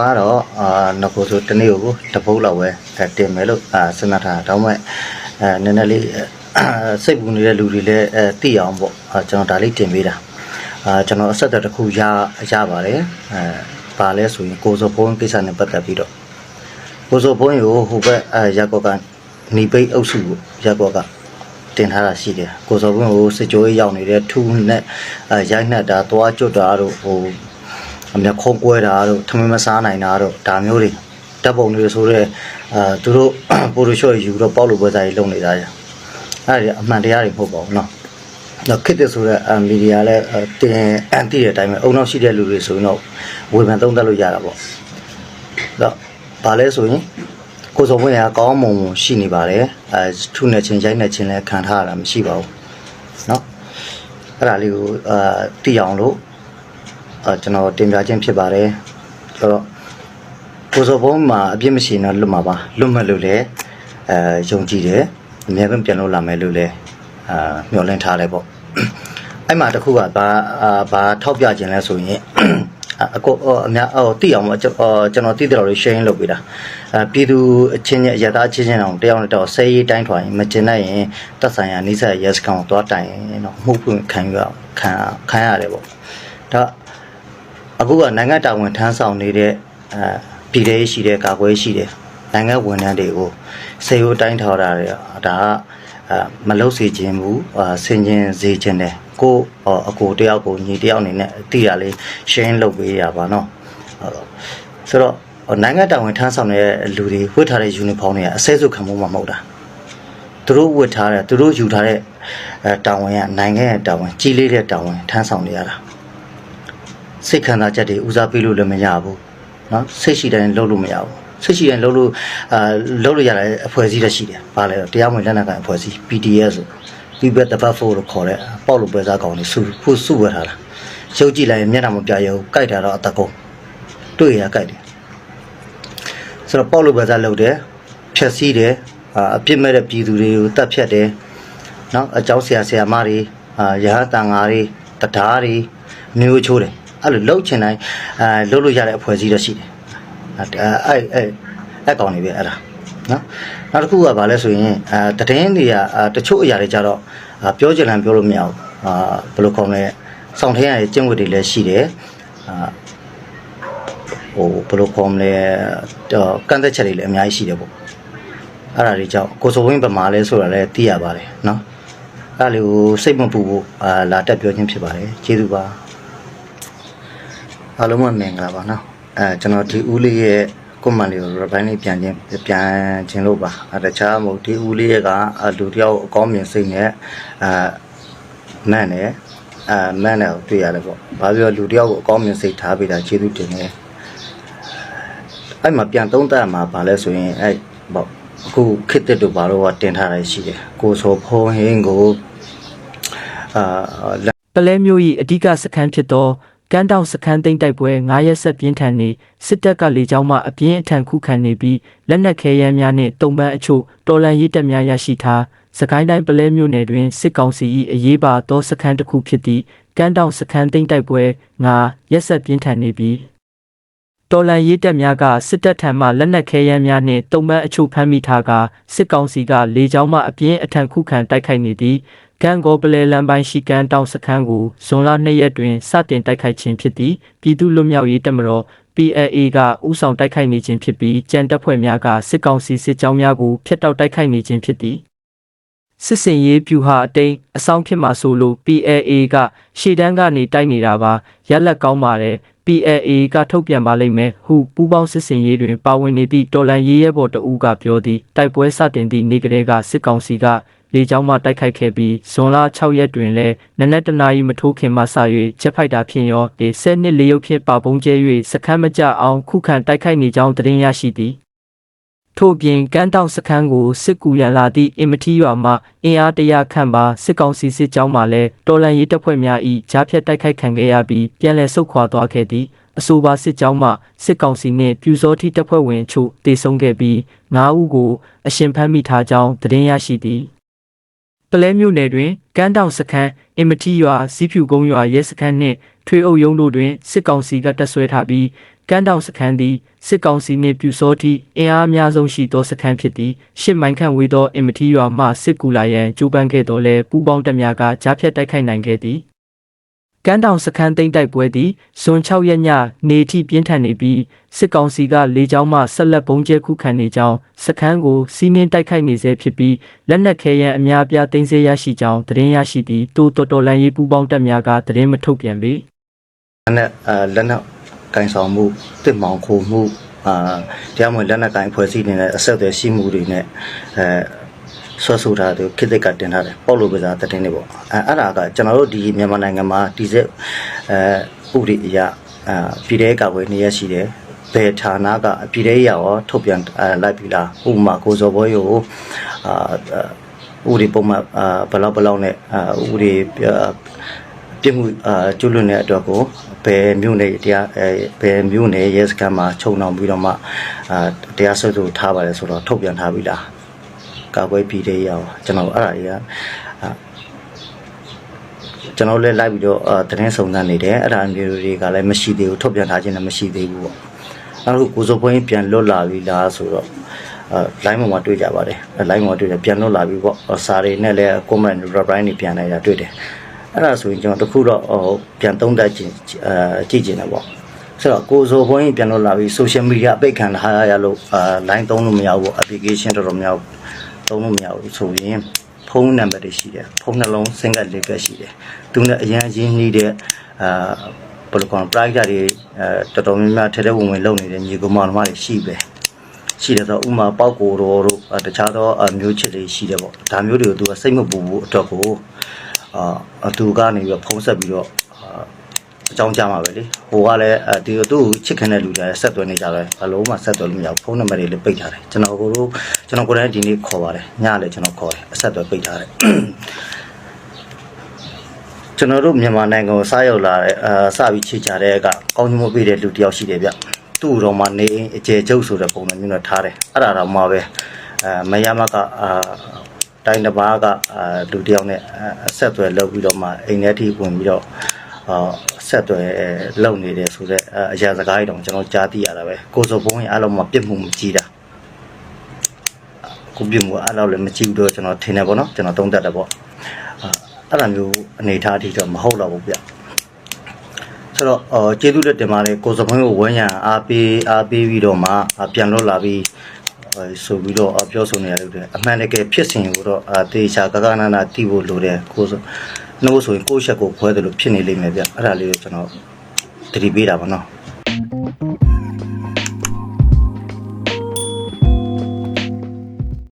ကတော့အာငကိုဆိုတနေ့ကိုတပုတ်လောက်ပဲအဲတင်မယ်လို့အာစဉ်းစားထားတာဒါမှမဟုတ်အဲနည်းနည်းလေးအဲစိတ်ပူနေတဲ့လူတွေလည်းအဲသိအောင်ပေါ့အာကျွန်တော်ဒါလေးတင်ပေးတာအာကျွန်တော်အဆက်အသွယ်တစ်ခုရရပါတယ်အဲပါလဲဆိုရင်ကိုစိုးဖုန်းကိစ္စနဲ့ပတ်သက်ပြီးတော့ကိုစိုးဖုန်းကိုဟိုဘက်အဲရက်ကော့ကနေပိတ်အုပ်စုကိုရက်ကော့ကတင်ထားတာရှိတယ်ကိုစိုးဖုန်းကိုစစ်ကြိုးရေးရောက်နေတဲ့ထူးနဲ့အဲရိုက်နှက်တာသွားကျွတ်တာတို့ဟို အမြခုံးကွဲတာတို့ထမင်းမစားနိုင်တာတို့ဒါမျိုးတွေတပ်ပုံတွေဆိုတော့အာသူတို့ ပိုလိုရှော့ယူတော့ပေါက်လို့ပွဲစားကြီးလုပ်နေတာကြအဲ့ဒါအမှန်တရားတွေမဟုတ်ပါဘူးเนาะတော့ခစ်တဲ့ဆိုတော့အမီဒီယာလည်းတင်အန်တီတဲ့အတိုင်းပဲအုံနောက်ရှိတဲ့လူတွေဆိုရင်တော့ဝေဖန်သုံးသပ်လို့ရတာပေါ့တော့ဘာလဲဆိုရင်ကိုစုံဝင်းကကောင်းမွန်မွန်ရှိနေပါတယ်အဲထုနေချင်းရိုက်နေချင်းလည်းခံထားရတာမရှိပါဘူးเนาะအဲ့ဒါလေးကိုအာသိအောင်လို့ အဲ ကျွန်တော်တင်ပြခြင်းဖြစ်ပါတယ်ဆိုတော့ကိုစောဘုံမှာအပြစ်မရှိတော့လွတ်မှာပါလွတ်မဲ့လို့လည်းအဲယုံကြည်တယ်အများဆုံးပြန်လို့လာမယ်လို့လည်းအာမျှော်လင့်ထားတယ်ပေါ့အဲ့မှာတစ်ခုကဘာအာဘာထောက်ပြခြင်းလဲဆိုရင်အကိုအများအော်တိအောင်ပေါ့ကျွန်တော်ကျွန်တော်တိတယ်လို့ share လုပ်ပေးတာအဲပြည်သူအချင်းချင်းရတာချင်းချင်းအောင်တယောက်နဲ့တယောက်ဆဲရေးတိုင်းထွာရင်မကျင်နိုင်ရင်တက်ဆိုင်ရာနိစ္စ yes ကောင်သွားတိုင်ရင်တော့မှုဖွင့်ခံရခံခံရတယ်ပေါ့ဒါ အခုကနိုင်ငံတာဝန်ထမ်းဆောင်နေတဲ့အဲပြည်ထောင်ရှိတဲ့ကာကွယ်ရှိတဲ့နိုင်ငံဝန်ထမ်းတွေကိုစေယိုတိုင်းထောက်တာတွေဒါကအဲမလုတ်စေခြင်းဘူးအာဆင်ခြင်စေခြင်းတယ်ကိုဟောအကိုတယောက်ကိုညီတယောက်အနေနဲ့တိရလေးရှင်းလုပ်ပေးရပါတော့ဟုတ်တော့ဆိုတော့နိုင်ငံတာဝန်ထမ်းဆောင်တဲ့လူတွေဝတ်ထားတဲ့ uniform တွေကအစဲစုခံမှုမှမဟုတ်တာသူတို့ဝတ်ထားတဲ့သူတို့ယူထားတဲ့အဲတာဝန်ကနိုင်ငံရဲ့တာဝန်ကြီးလေးတဲ့တာဝန်ထမ်းဆောင်နေရတာ စိတ်ခံစားချက်တွေဦးစားပေးလို့လည်းမရဘူးเนาะစိတ်ရှိတိုင်းလုပ်လို့မရဘူးစိတ်ရှိတိုင်းလုပ်လို့အာလုပ်လို့ရတဲ့အဖွဲ့အစည်းတွေရှိတယ်။ဘာလဲတော့တရားဝင်လက်နက်ကိုင်အဖွဲ့အစည်း PDS ဆို People the Buffalo လို့ခေါ်တဲ့ပေါ့လို့ပွဲစားကောင်တွေစုဖို့စုဝဲထားတာ။ရုပ်ကြည့်လိုက်ရင်မျက်နှာမပြရဘူး။ကြိုက်တာတော့အတကုံတွေ့ရကြိုက်တယ်။ဆိုတော့ပေါ့လို့ပွဲစားလုပ်တယ်ဖြက်စီးတယ်အာအပြစ်မဲ့တဲ့ပြည်သူတွေကိုတတ်ဖြတ်တယ်။နော်အเจ้าဆရာဆရာမတွေအာရဟတန်ဃာတွေတရားတွေမျိုးချိုးတယ် အဲ့လိုလှုပ်ချင်တိုင်းအဲလှုပ်လို့ရတဲ့အဖွဲ့အစည်းတော့ရှိတယ်အဲ့အဲ့အဲ့ကောင်နေပဲအဲ့ဒါနော်နောက်တစ်ခုကဘာလဲဆိုရင်အဲတည်င်းတွေကတချို့အရာတွေကြတော့ပြောချင်တယ်ပြောလို့မရဘူးအာဘယ်လိုခေါ်မလဲစောင့်ထင်းရတဲ့ကျင့်ဝတ်တွေလည်းရှိတယ်အာဟိုဘယ်လိုခေါ်မလဲကန့်သက်ချက်တွေလည်းအများကြီးရှိတယ်ပေါ့အဲ့ဒါတွေကြောင့်ကိုစိုးဝင်းဗမာလဲဆိုတာလည်းသိရပါတယ်နော်အဲ့ဒါလေးကိုစိတ်မပူဘူးအာလာတက်ပြောခြင်းဖြစ်ပါတယ်ကျေးဇူးပါ အားလုံးမင်္ဂလာပါနော်အဲကျွန်တော်ဒီဦးလေးရဲ့ကွန်မန့်လေးကို review လေးပြန်ခြင်းပြန်ခြင်းလို့ပါအဲတခြားမဟုတ်ဒီဦးလေးရဲ့ကလူတယောက်အကောင်းမြင်စိတ်နဲ့အဲမန့်နဲ့အဲမန့်နဲ့ကိုတွေ့ရတယ်ပေါ့ဘာပြောလူတယောက်ကိုအကောင်းမြင်စိတ်ထားပေးတာကျေးဇူးတင်တယ်အဲ့မှာပြန်သုံးသပ်မှာပါလဲဆိုရင်အဲ့ပေါ့အခုခစ်တက်တို့ဘာလို့ကတင်ထားရရှိတယ်ကိုဆိုဖုံးဟင်းကိုအာပလဲမျိုး၏အဓိကစခန်းဖြစ်သော ကမ်းတောင်စခန်းသိမ်းတိုက်ပွဲ9ရက်ဆက်ပြင်းထန်နေစစ်တပ်ကလေကြောင်းမှအပြင်းအထန်ခုခံနေပြီးလက်နက်ခဲယမ်းများနှင့်တုံပန်းအချို့တော်လန်ရေးတပ်များရရှိထားစကိုင်းတိုင်းပလဲမျိုးနယ်တွင်စစ်ကောင်စီ၏အရေးပါသောစခန်းတစ်ခုဖြစ်သည့်ကမ်းတောင်စခန်းသိမ်းတိုက်ပွဲ9ရက်ဆက်ပြင်းထန်နေပြီးတော်လန်ရေးတပ်များကစစ်တပ်ထံမှလက်နက်ခဲယမ်းများနှင့်တုံပန်းအချို့ဖမ်းမိထားကစစ်ကောင်စီကလေကြောင်းမှအပြင်းအထန်ခုခံတိုက်ခိုက်နေသည် ကံကောပလဲလမ်းပိုင်းရှိကန်တောင်စခန်းကိုဇွန်လ2ရက်တွင်စတင်တိုက်ခိုက်ခြင်းဖြစ်သည်ပြည်သူ့လွတ်မြောက်ရေးတပ်မတော် PLA ကဥဆောင်တိုက်ခိုက်နေခြင်းဖြစ်ပြီးကြံတပ်ဖွဲ့များကစစ်ကောင်စီစစ်ကြောင်းများကိုဖျက်တောက်တိုက်ခိုက်နေခြင်းဖြစ်သည်စစ်စင်ရေးပြူဟာအတိန်အဆောင်ဖြစ်မှာဆိုလို့ PLA ကရှေ့တန်းကနေတိုက်နေတာပါရက်လက်ကောင်းပါတယ် PLA ကထုတ်ပြန်ပါလိမ့်မယ်ဟုပူးပေါင်းစစ်စင်ရေးတွင်ပါဝင်နေသည့်တော်လန်ရေးရဲဘော်တအူးကပြောသည်တိုက်ပွဲစတင်သည့်နေ့ကလေးကစစ်ကောင်စီက လေကြောင်းမှတိုက်ခိုက်ခဲ့ပြီးဇွန်လ6ရက်တွင်လည်းနနက်တနာရီမထိုးခင်မှစ၍ချက်ဖိုက်တာဖြင့်ရောဒီ10နှစ်လေးရုပ်ဖြင့်ပါပုံကျဲ၍စခန်းမကြအောင်ခုခံတိုက်ခိုက်နေကြောင်းသတင်းရရှိသည်ထို့ပြင်ကမ်းတောင်စခန်းကိုစစ်ကူရန်လာသည့်အင်မတီရွာမှအင်အားတရာခန့်ပါစစ်ကောင်စီစစ်ကြောင်းမှလည်းတော်လန်ရေးတပ်ဖွဲ့များ၏ကြားဖြတ်တိုက်ခိုက်ခံခဲ့ရပြီးပြန်လည်ဆုတ်ခွာသွားခဲ့သည်အဆိုပါစစ်ကြောင်းမှစစ်ကောင်စီနှင့်ပြူစောတိတပ်ဖွဲ့ဝင်အချို့တေဆုံးခဲ့ပြီး9ဦးကိုအရှင်ဖမ်းမိထားကြောင်းသတင်းရရှိသည် ပလဲမြို့နယ်တွင်ကမ်းတောင်စခန်းအင်မတီရွာစီးဖြူကုန်းရွာရဲစခန်းနှင့်ထွေအုပ်ရုံးတို့တွင်စစ်ကောင်စီကတပ်ဆွဲထားပြီးကမ်းတောင်စခန်းသည်စစ်ကောင်စီနှင့်ပြူစောသည့်အင်အားအများဆုံးရှိသောစခန်းဖြစ်သည်ရှစ်မိုင်ခန့်ဝေးသောအင်မတီရွာမှစစ်ကူလာရန်ကြိုးပမ်းခဲ့တော်လဲပူပေါင်းတပ်များကကြားဖြတ်တိုက်ခိုက်နိုင်ခဲ့သည် ကမ်းတောင်စခန်းသိမ်းတိုက်ပွဲသည်ဇွန်6ရက်ညနေထိပြင်းထန်နေပြီးစစ်ကောင်စီကလေကြောင်းမှဆက်လက်ပုံကျဲခုခံနေကြောင်းစခန်းကိုစီးနင်းတိုက်ခိုက်နေဆဲဖြစ်ပြီးလက်နက်ခဲယမ်းအများအပြားသိမ်းဆည်းရရှိကြောင်းသတင်းရရှိသည်တိုးတော်တော်လန်ရေးပူပေါင်းတပ်များကသတင်းမထုတ်ပြန်ပေလက်နက်အာလက်နက်ကင်ဆောင်မှုတစ်မောင်ခိုမှုအာတရားမဝင်လက်နက်ကင်ဖွဲ့စည်းနေတဲ့အဆက်အသွယ်ရှိမှုတွေနဲ့အဲ ဆွဆွထားတယ်ခိတ္တကတင်ထားတယ်ပေါ့လို့ပစားတတင်နေပေါ့အဲအဲ့ဒါကကျွန်တော်တို့ဒီမြန်မာနိုင်ငံမှာဒီစက်အဲဥပဒေအရအာပြည်တဲ့ကာကွယ်နေရရှိတယ်ဘယ်ဌာနကပြည်တဲ့ရောထုတ်ပြန်အဲလိုက်ပြီလားဥပမာကိုစောဘောရောအာဥပဒေပုံမှန်အာဘလောက်ဘလောက်နဲ့အာဥပဒေအာပြစ်မှုအာကျွလွန်တဲ့အတွက်ကိုဘယ်မြို့နယ်တရားအဲဘယ်မြို့နယ်ရဲစခန်းမှာခြုံနှောင်ပြီးတော့မှအာတရားစွဲဆိုထားပါတယ်ဆိုတော့ထုတ်ပြန်ထားပြီလား ကာကွယ်ပြည်တဲ့ရအောင်ကျွန်တော်အဲ့ဒါတွေကအာကျွန်တော်လည်းလိုက်ပြီးတော့အာသတင်းစုံစမ်းနေတယ်အဲ့ဒါမျိုးတွေကလည်းမရှိသေးဘူးထုတ်ပြန်ထားခြင်းလည်းမရှိသေးဘူးပေါ့အဲ့တော့ကိုစိုးပွင့်ပြန်လွတ်လာပြီလားဆိုတော့အဲ line ပေါ်မှာတွေ့ကြပါတယ်အဲ line ပေါ်မှာတွေ့တယ်ပြန်လွတ်လာပြီပေါ့စာတွေနဲ့လည်း comment reply တွေပြန်နေတာတွေ့တယ်အဲ့ဒါဆိုရင်ကျွန်တော်တခုတော့ဟိုပြန်သုံးသပ်ကြည့်အဲကြည့်ကျင်တယ်ပေါ့ဆိုတော့ကိုဆိုဘုန်းကြီးပြန်လို့လာပြီး social media အပိတ်ခံထားရလို့အာ line သုံးလို့မရဘူးပေါ့ application တော်တော်များ သုံးလို့မရဘူးဆိုရင်ဖုန်းနံပါတ်တွေရှိတယ်ဖုန်းနှလုံး single လေးပဲရှိတယ်သူနဲ့အရင်အရင်းနှီးတဲ့အာဘယ်လိုကော private တွေအဲတော်တော်များများထဲထဲဝင်ဝင်လုပ်နေတဲ့ညီကောင်မောင်နှမတွေရှိပဲရှိတယ်ဆိုတော့ဥမာပေါက်ကိုတော်တို့တခြားသောမျိုးချစ်တွေရှိတယ်ပေါ့ဒါမျိုးတွေကိုသူကစိတ်မပူဘူးအတွက်ကိုအာအတူကနေပြီးတော့ဖုံးဆက်ပြီးတော့ အာအကြောင်းကြားမှာပဲလေဟိုကလည်းအဲဒီသူ့ကိုချစ်ခင်တဲ့လူတွေဆက်သွယ်နေကြတယ်ဘလုံးမှဆက်သွယ်လို့မရဘူးဖုန်းနံပါတ်တွေလည်းပိတ်ထားတယ်ကျွန်တော်ကိုတို့ကျွန်တော်ကိုယ်တိုင်ဒီနေ့ခေါ်ပါတယ်ညလည်းကျွန်တော်ခေါ်တယ်အဆက်အသွယ်ပိတ်ထားတယ်ကျွန်တော်တို့မြန်မာနိုင်ငံကိုစားရောက်လာတဲ့အာစပြီးချေချတဲ့ကကောင်းချမပေးတဲ့လူတစ်ယောက်ရှိတယ်ဗျသူ့တော်မှနေအိမ်အကျယ်ကျုပ်ဆိုတဲ့ပုံစံမျိုးနဲ့ထားတယ်အဲ့ဒါတော့မှပဲအဲမယမကအာတိုင်းတစ်ပါးကအာလူတစ်ယောက်နဲ့အဆက်အသွယ်လုပ်ပြီးတော့မှအိမ်ထဲထိဝင်ပြီးတော့အာအ ဆက်အသွယ်လုပ်နေတယ်ဆိုတော့အရာစကားတွေတော့ကျွန်တော်ကြားသိရတာပဲကိုစောဘုံရဲ့အလုံးမပြစ်မှုမကြီးတာကိုပြစ်မှုအဲ့လောက်လည်းမကြည့်ဘူးတော့ကျွန်တော်ထင်တယ်ပေါ့နော်ကျွန်တော်သုံးသပ်တယ်ပေါ့အာအဲ့လိုမျိုးအနေထားအထိတော့မဟုတ်တော့ဘူးဗျဆိုတော့အော်ကျေးဇူးလက်တင်ပါတယ်ကိုစောဘုံကိုဝန်းရံအားပေးအားပေးပြီးတော့မှပြန်လွတ်လာပြီးအဲဆိုပြီးတော့အပြောဆိုနေရလို့တယ်အမှန်တကယ်ဖြစ်စဉ်ကိုတော့အသေးချာကကနနာတိဖို့လိုတယ်ကိုဆို နှုတ်ဆိုရင်ကိုယ့်ချက်ကိုဖွဲတယ်လို့ဖြစ်နေလိမ့်မယ်ဗျအဲ့ဒါလေးကိုကျွန်တော်တတိပေးတာပါနော်